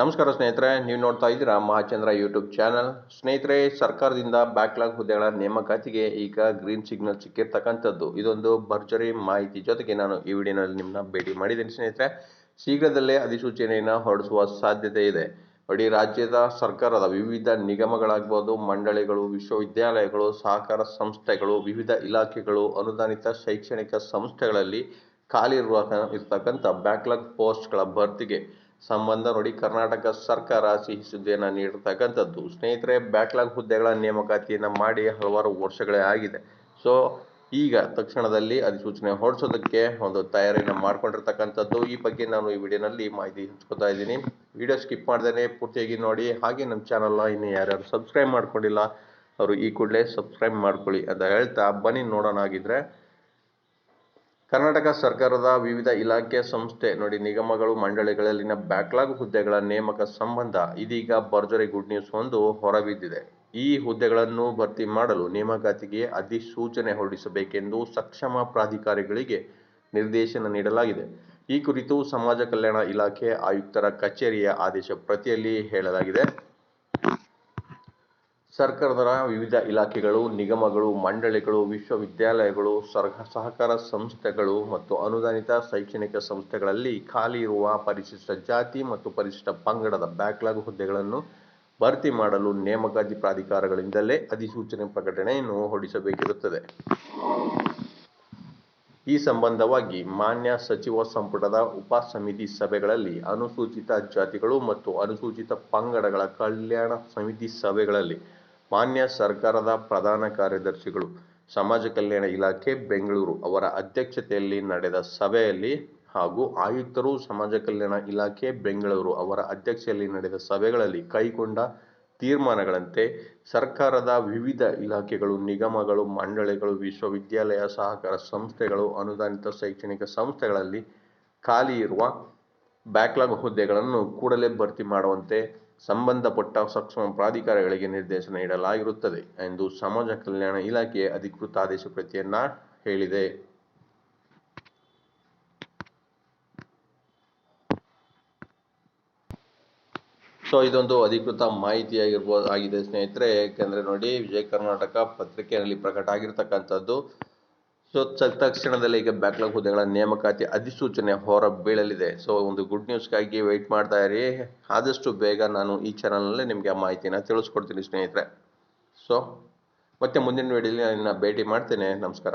ನಮಸ್ಕಾರ ಸ್ನೇಹಿತರೆ, ನೀವು ನೋಡ್ತಾ ಇದ್ದೀರಾ ಮಹಾಚಂದ್ರ ಯೂಟ್ಯೂಬ್ ಚಾನಲ್ ಸ್ನೇಹಿತರೆ, ಸರ್ಕಾರದಿಂದ ಬ್ಯಾಕ್ಲಾಗ್ ಹುದ್ದೆಗಳ ನೇಮಕಾತಿಗೆ ಈಗ ಗ್ರೀನ್ ಸಿಗ್ನಲ್ ಸಿಕ್ಕಿರ್ತಕ್ಕಂಥದ್ದು. ಇದೊಂದು ಭರ್ಜರಿ ಮಾಹಿತಿ ಜೊತೆಗೆ ನಾನು ಈ ವಿಡಿಯೋನಲ್ಲಿ ನಿಮ್ಮನ್ನ ಭೇಟಿ ಮಾಡಿದ್ದೀನಿ ಸ್ನೇಹಿತರೆ. ಶೀಘ್ರದಲ್ಲೇ ಅಧಿಸೂಚನೆಯನ್ನು ಹೊರಡಿಸುವ ಸಾಧ್ಯತೆ ಇದೆ. ಇಡೀ ರಾಜ್ಯದ ಸರ್ಕಾರದ ವಿವಿಧ ನಿಗಮಗಳಾಗ್ಬೋದು, ಮಂಡಳಿಗಳು, ವಿಶ್ವವಿದ್ಯಾಲಯಗಳು, ಸಹಕಾರ ಸಂಸ್ಥೆಗಳು, ವಿವಿಧ ಇಲಾಖೆಗಳು, ಅನುದಾನಿತ ಶೈಕ್ಷಣಿಕ ಸಂಸ್ಥೆಗಳಲ್ಲಿ ಖಾಲಿ ಇರುವ ಇರ್ತಕ್ಕಂಥ ಬ್ಯಾಕ್ಲಾಗ್ ಪೋಸ್ಟ್ಗಳ ಭರ್ತಿಗೆ ಸಂಬಂಧ ನೋಡಿ ಕರ್ನಾಟಕ ಸರ್ಕಾರ ಸಿಹಿ ಸುದ್ದಿಯನ್ನು ನೀಡಿರ್ತಕ್ಕಂಥದ್ದು ಸ್ನೇಹಿತರೆ, ಬ್ಯಾಕ್ಲಾಗ್ ಹುದ್ದೆಗಳ ನೇಮಕಾತಿಯನ್ನು ಮಾಡಿ ಹಲವಾರು ವರ್ಷಗಳೇ ಆಗಿದೆ. ಸೊ, ಈಗ ತಕ್ಷಣದಲ್ಲಿ ಅಧಿಸೂಚನೆ ಹೊರಡಿಸೋದಕ್ಕೆ ಒಂದು ತಯಾರಿಯನ್ನು ಮಾಡ್ಕೊಂಡಿರ್ತಕ್ಕಂಥದ್ದು. ಈ ಬಗ್ಗೆ ನಾನು ಈ ವಿಡಿಯೋನಲ್ಲಿ ಮಾಹಿತಿ ಹಂಚ್ಕೊತಾ ಇದ್ದೀನಿ. ವಿಡಿಯೋ ಸ್ಕಿಪ್ ಮಾಡ್ದೇನೆ ಪೂರ್ತಿಯಾಗಿ ನೋಡಿ. ಹಾಗೆ ನಮ್ಮ ಚಾನಲ್ನ ಇನ್ನು ಯಾರ್ಯಾರು ಸಬ್ಸ್ಕ್ರೈಬ್ ಮಾಡ್ಕೊಂಡಿಲ್ಲ, ಅವರು ಈ ಕೂಡಲೇ ಸಬ್ಸ್ಕ್ರೈಬ್ ಮಾಡ್ಕೊಳ್ಳಿ ಅಂತ ಹೇಳ್ತಾ ಬನ್ನಿ. ನೋಡೋಣ ಆಗಿದ್ರೆ ಕರ್ನಾಟಕ ಸರ್ಕಾರದ ವಿವಿಧ ಇಲಾಖೆ ಸಂಸ್ಥೆ ನೋಡಿ ನಿಗಮಗಳು, ಮಂಡಳಿಗಳಲ್ಲಿನ ಬ್ಯಾಕ್ಲಾಗ್ ಹುದ್ದೆಗಳ ನೇಮಕ ಸಂಬಂಧ ಇದೀಗ ಭರ್ಜರಿ ಗುಡ್ ನ್ಯೂಸ್ ಒಂದು ಹೊರಬಿದ್ದಿದೆ. ಈ ಹುದ್ದೆಗಳನ್ನು ಭರ್ತಿ ಮಾಡಲು ನೇಮಕಾತಿಗೆ ಅಧಿಸೂಚನೆ ಹೊರಡಿಸಬೇಕೆಂದು ಸಕ್ಷಮ ಪ್ರಾಧಿಕಾರಿಗಳಿಗೆ ನಿರ್ದೇಶನ ನೀಡಲಾಗಿದೆ. ಈ ಕುರಿತು ಸಮಾಜ ಕಲ್ಯಾಣ ಇಲಾಖೆ ಆಯುಕ್ತರ ಕಚೇರಿಯ ಆದೇಶ ಪ್ರತಿಯಲ್ಲಿ ಹೇಳಲಾಗಿದೆ. ಸರ್ಕಾರದ ವಿವಿಧ ಇಲಾಖೆಗಳು, ನಿಗಮಗಳು, ಮಂಡಳಿಗಳು, ವಿಶ್ವವಿದ್ಯಾಲಯಗಳು ಸಹಕಾರ ಸಂಸ್ಥೆಗಳು ಮತ್ತು ಅನುದಾನಿತ ಶೈಕ್ಷಣಿಕ ಸಂಸ್ಥೆಗಳಲ್ಲಿ ಖಾಲಿ ಇರುವ ಪರಿಶಿಷ್ಟ ಜಾತಿ ಮತ್ತು ಪರಿಶಿಷ್ಟ ಪಂಗಡದ ಬ್ಯಾಕ್ಲಾಗ್ ಹುದ್ದೆಗಳನ್ನು ಭರ್ತಿ ಮಾಡಲು ನೇಮಕಾತಿ ಪ್ರಾಧಿಕಾರಗಳಿಂದಲೇ ಅಧಿಸೂಚನೆ ಪ್ರಕಟಣೆಯನ್ನು ಹೊರಡಿಸಬೇಕಿರುತ್ತದೆ. ಈ ಸಂಬಂಧವಾಗಿ ಮಾನ್ಯ ಸಚಿವ ಸಂಪುಟದ ಉಪ ಸಮಿತಿ ಸಭೆಗಳಲ್ಲಿ ಅನುಸೂಚಿತ ಜಾತಿಗಳು ಮತ್ತು ಅನುಸೂಚಿತ ಪಂಗಡಗಳ ಕಲ್ಯಾಣ ಸಮಿತಿ ಸಭೆಗಳಲ್ಲಿ ಮಾನ್ಯ ಸರ್ಕಾರದ ಪ್ರಧಾನ ಕಾರ್ಯದರ್ಶಿಗಳು, ಸಮಾಜ ಕಲ್ಯಾಣ ಇಲಾಖೆ, ಬೆಂಗಳೂರು ಅವರ ಅಧ್ಯಕ್ಷತೆಯಲ್ಲಿ ನಡೆದ ಸಭೆಯಲ್ಲಿ ಹಾಗೂ ಆಯುಕ್ತರು, ಸಮಾಜ ಕಲ್ಯಾಣ ಇಲಾಖೆ, ಬೆಂಗಳೂರು ಅವರ ಅಧ್ಯಕ್ಷತೆಯಲ್ಲಿ ನಡೆದ ಸಭೆಗಳಲ್ಲಿ ಕೈಗೊಂಡ ತೀರ್ಮಾನಗಳಂತೆ ಸರ್ಕಾರದ ವಿವಿಧ ಇಲಾಖೆಗಳು, ನಿಗಮಗಳು, ಮಂಡಳಿಗಳು, ವಿಶ್ವವಿದ್ಯಾಲಯ, ಸಹಕಾರ ಸಂಸ್ಥೆಗಳು, ಅನುದಾನಿತ ಶೈಕ್ಷಣಿಕ ಸಂಸ್ಥೆಗಳಲ್ಲಿ ಖಾಲಿ ಇರುವ ಬ್ಯಾಕ್ಲಾಗ್ ಹುದ್ದೆಗಳನ್ನು ಕೂಡಲೇ ಭರ್ತಿ ಮಾಡುವಂತೆ ಸಂಬಂಧಪಟ್ಟ ಸಕ್ಷಮ ಪ್ರಾಧಿಕಾರಗಳಿಗೆ ನಿರ್ದೇಶನ ನೀಡಲಾಗಿರುತ್ತದೆ ಎಂದು ಸಮಾಜ ಕಲ್ಯಾಣ ಇಲಾಖೆಯ ಅಧಿಕೃತ ಆದೇಶ ಪ್ರತಿಯನ್ನ ಹೇಳಿದೆ. ಸೊ, ಇದೊಂದು ಅಧಿಕೃತ ಮಾಹಿತಿಯಾಗಿರ್ಬೋದು, ಆಗಿದೆ ಸ್ನೇಹಿತರೆ. ಏಕೆಂದರೆ ನೋಡಿ, ವಿಜಯ ಕರ್ನಾಟಕ ಪತ್ರಿಕೆಯಲ್ಲಿ ಪ್ರಕಟ ಆಗಿರ್ತಕ್ಕಂಥದ್ದು ಸೊ ತಕ್ಷಣದಲ್ಲಿ ಈಗ ಬ್ಯಾಕ್ಲಾಗ್ ಹುದ್ದೆಗಳ ನೇಮಕಾತಿ ಅಧಿಸೂಚನೆ ಹೊರ ಬೀಳಲಿದೆ. ಸೊ ಒಂದು ಗುಡ್ ನ್ಯೂಸ್ಗಾಗಿ ವೆಯ್ಟ್ ಮಾಡ್ತಾ ಇರಿ. ಆದಷ್ಟು ಬೇಗ ನಾನು ಈ ಚಾನಲ್ನಲ್ಲಿ ನಿಮಗೆ ಆ ಮಾಹಿತಿನ ತಿಳಿಸ್ಕೊಡ್ತೀನಿ ಸ್ನೇಹಿತರೆ. ಸೊ ಮತ್ತೆ ಮುಂದಿನ ವಿಡಿಯೋಲಿ ನಾನು ಭೇಟಿ ಮಾಡ್ತೇನೆ. ನಮಸ್ಕಾರ.